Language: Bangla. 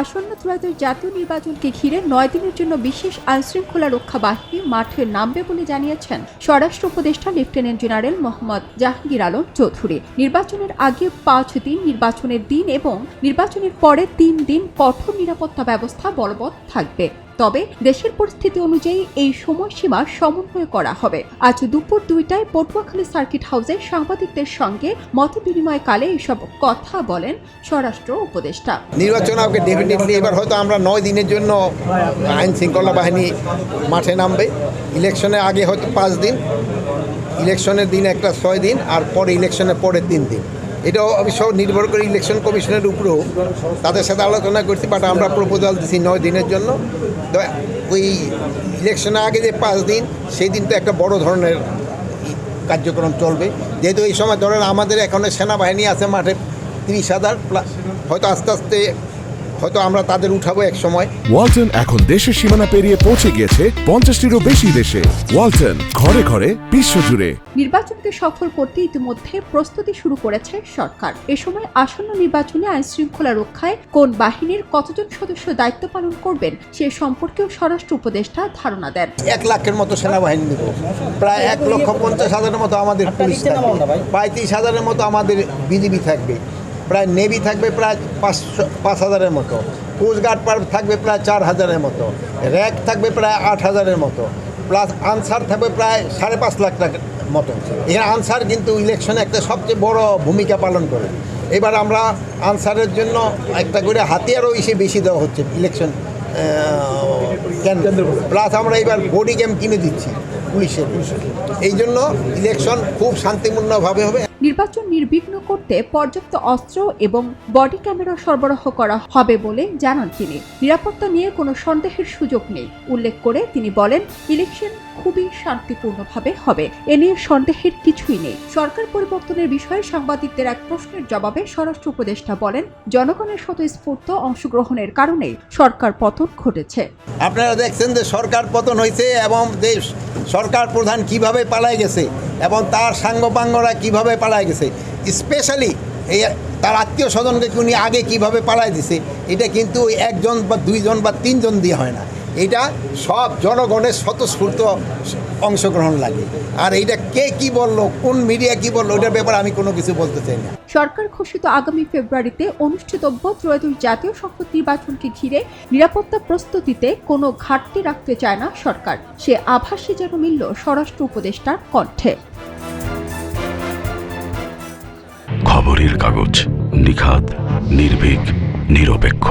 আসন্ন ত্রয়োদশ জাতীয় নির্বাচনকে ঘিরে নয় দিনের জন্য বিশেষ আইনশৃঙ্খলা রক্ষা বাহিনী মাঠে নামবে বলে জানিয়েছেন স্বরাষ্ট্র উপদেষ্টা লেফটেন্যান্ট জেনারেল মোহাম্মদ জাহাঙ্গীর আলম চৌধুরী। নির্বাচনের আগে পাঁচ দিন নির্বাচনের দিন এবং নির্বাচনের পরে তিন দিন কঠোর নিরাপত্তা ব্যবস্থা বলবৎ থাকবে। তবে দেশের পরিস্থিতি অনুযায়ী এই সময়সীমা সমন্বয় করা হবে। আজ দুপুর দুইটায় পটুয়াখালী সার্কিট হাউসে সাংবাদিকদের সঙ্গে মত বিনিময়কালে এসব কথা বলেন স্বরাষ্ট্র উপদেষ্টা। নির্বাচন আগে ডেফিনেটলি এবার হয়তো আমরা নয় দিনের জন্য আইন শৃঙ্খলা বাহিনী মাঠে নামবে। ইলেকশনের আগে হয়তো পাঁচ দিন, ইলেকশনের দিন একটা ছয় দিন, আর পরে ইলেকশনের পরের তিন দিন। এটা অবশ্য নির্ভর করে ইলেকশন কমিশনের উপরেও তাদের সাথে আলোচনা করছি বাট আমরা প্রপোজাল দিছি নয় দিনের জন্য। তো ওই ইলেকশনের আগে যে পাঁচ দিন, সেই দিন তো একটা বড় ধরনের কার্যক্রম চলবে। যেহেতু এই সময় ধরেন আমাদের এখানে সেনাবাহিনী আছে মাঠে তিরিশ হাজার প্লাস হয়তো আস্তে আস্তে হয়তো আমরা তাদের উঠাবো এক সময়। ওয়ালটন এখন দেশের সীমানা পেরিয়ে পৌঁছে গিয়েছে পঞ্চাশটিরও বেশি দেশে। ওয়ালটন ঘরে ঘরে বিশ্বজুড়ে। নির্বাচনকে সফল করতে ইতিমধ্যে প্রস্তুতি শুরু করেছে সরকার। এ সময় আসন্ন নির্বাচনে আইন শৃঙ্খলা রক্ষায় কোন বাহিনীর কতজন সদস্য দায়িত্ব পালন করবেন সে সম্পর্কেও স্বরাষ্ট্র উপদেষ্টা ধারণা দেন। এক লাখের মতো সেনাবাহিনী দেবো। প্রায় এক লক্ষ পঞ্চাশ হাজারের মতো আমাদের পুলিশ থাকবে। পঁয়ত্রিশ হাজারের মতো আমাদের বিজিবি থাকবে। প্রায় নেভি থাকবে প্রায় পাঁচশো পাঁচ হাজারের মতো। কোস্টগার্ড পার থাকবে প্রায় চার হাজারের মতো। র্যাক থাকবে প্রায় আট হাজারের মতো। প্লাস আনসার থাকবে প্রায় সাড়ে পাঁচ লাখ টাকার মতো। এখানে আনসার কিন্তু ইলেকশনে একটা সবচেয়ে বড় ভূমিকা পালন করে। এবার আমরা আনসারের জন্য একটা করে হাতিয়ারও এসে বেশি দেওয়া হচ্ছে ইলেকশন প্লাস আমরা এবার বডি গেম কিনে দিচ্ছি পুলিশের। এই জন্য ইলেকশন খুব শান্তিপূর্ণভাবে হবে। নির্বাচন নির্বিঘ্ন করতে পর্যাপ্ত অস্ত্র এবং বডি ক্যামেরা সরবরাহ করা হবে বলে জানান তিনি। নিরাপত্তা নিয়ে কোনো সন্দেহের সুযোগ নেই। উল্লেখ করে তিনি বলেন, ইলেকশন খুবই শান্তিপূর্ণভাবে হবে। এ নিয়ে সন্দেহের কিছুই নেই। সরকার পরিবর্তনের বিষয়ে সাংবাদিকদের এক প্রশ্নের জবাবে স্বরাষ্ট্র উপদেষ্টা বলেন, জনগণের স্বতঃস্ফূর্ত অংশগ্রহণের কারণে সরকার পতন ঘটেছে। আপনারা দেখছেন যে সরকার পতন হয়েছে এবং দেশ, সরকার প্রধান কীভাবে পালায় গেছে। এবং তার সাঙ্গপাঙ্গরা কীভাবে পালায় গেছে স্পেশালি এই তার আত্মীয় স্বজনকে উনি আগে কীভাবে পালায় দিছে, এটা কিন্তু একজন বা দুইজন বা তিনজন দিয়ে হয় না। এটা সব জনগণের স্বতঃস্ফূর্ত অংশগ্রহণ লাগে। আর এইটা কে কি বলল কোন মিডিয়া কি বলল ওটার ব্যাপারে আমি কোনো কিছু বলতে চাই না। সরকার ঘোষিত আগামী ফেব্রুয়ারিতে অনুষ্ঠিতব্য ত্রয়োদশ জাতীয় সংসদ নির্বাচনকে ঘিরে নিরাপত্তা প্রস্তুতিতে কোনো ঘাটতি রাখতে চায় না সরকার। সে আভাসে যেন মিলল স্বরাষ্ট্র উপদেষ্টার কণ্ঠে। খবরের কাগজ নিখাত নির্ভীক নিরপেক্ষ।